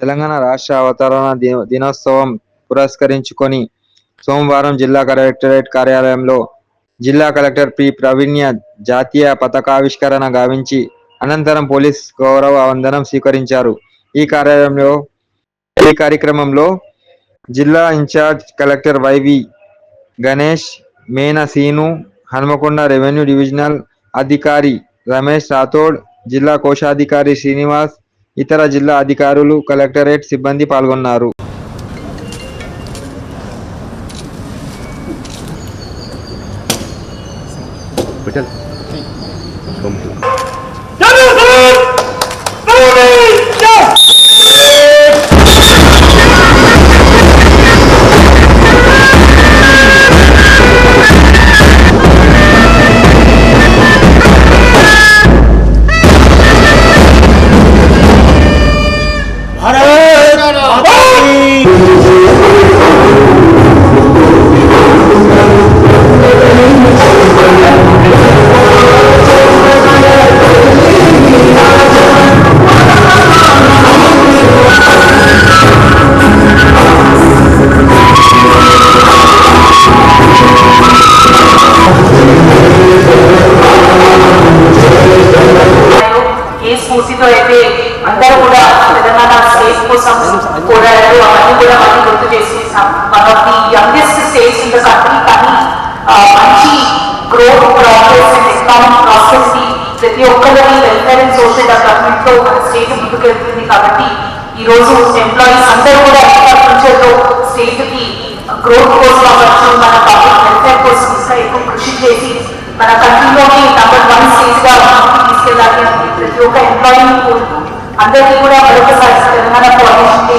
తెలంగాణ రాష్ట్ర అవతరణ దినోత్సవం పురస్కరించుకొని సోమవారం జిల్లా కలెక్టరేట్ కార్యాలయంలో జిల్లా కలెక్టర్ పి. ప్రవీణ్య జాతీయ పతాకావిష్కరణ గావించి అనంతరం పోలీస్ గౌరవ వందనం స్వీకరించారు. ఈ కార్యాలయంలో ఈ కార్యక్రమంలో జిల్లా ఇన్ఛార్జ్ కలెక్టర్ వైవి గణేష్ మేనా సీను హనుమకొండ రెవెన్యూ డివిజనల్ అధికారి రమేష్ రాథోడ్ జిల్లా కోశాధికారి శ్రీనివాస్ ఇతర జిల్లా అధికారులు కలెక్టరేట్ సిబ్బంది పాల్గొన్నారు. అందరూ కూడా తెలంగాణ స్టేట్ కోసం పోరాడారు. అవన్నీ కూడా మళ్ళీ గుర్తు చేసుకుంటాం. One of the youngest states in the country కానీ మంచి growth process and economic process ప్రతి ఒక్కరికి వెల్ఫేర్ అండ్ సోషల్ డెవలప్మెంట్లో స్టేట్ ముందుకెళ్తుంది కాబట్టి ఈ రోజు ఎంప్లాయీస్ అందరూ కూడా ఫ్యూచర్లో స్టేట్కి గ్రోత్ కోసం అవ్వచ్చు మన పబ్లిక్ వెల్ఫేర్ కోసం ఇంకా ఎక్కువ కృషి చేసి మన కంట్రీలోని నంబర్ వన్ స్టేట్గా తీసుకెళ్ళాలి ప్రతి ఒక్క ఎంప్లాయీని కోరుతూ అందరికీ కూడా మరొకసారి తెలంగాణ కోఆర్డినేషన్కి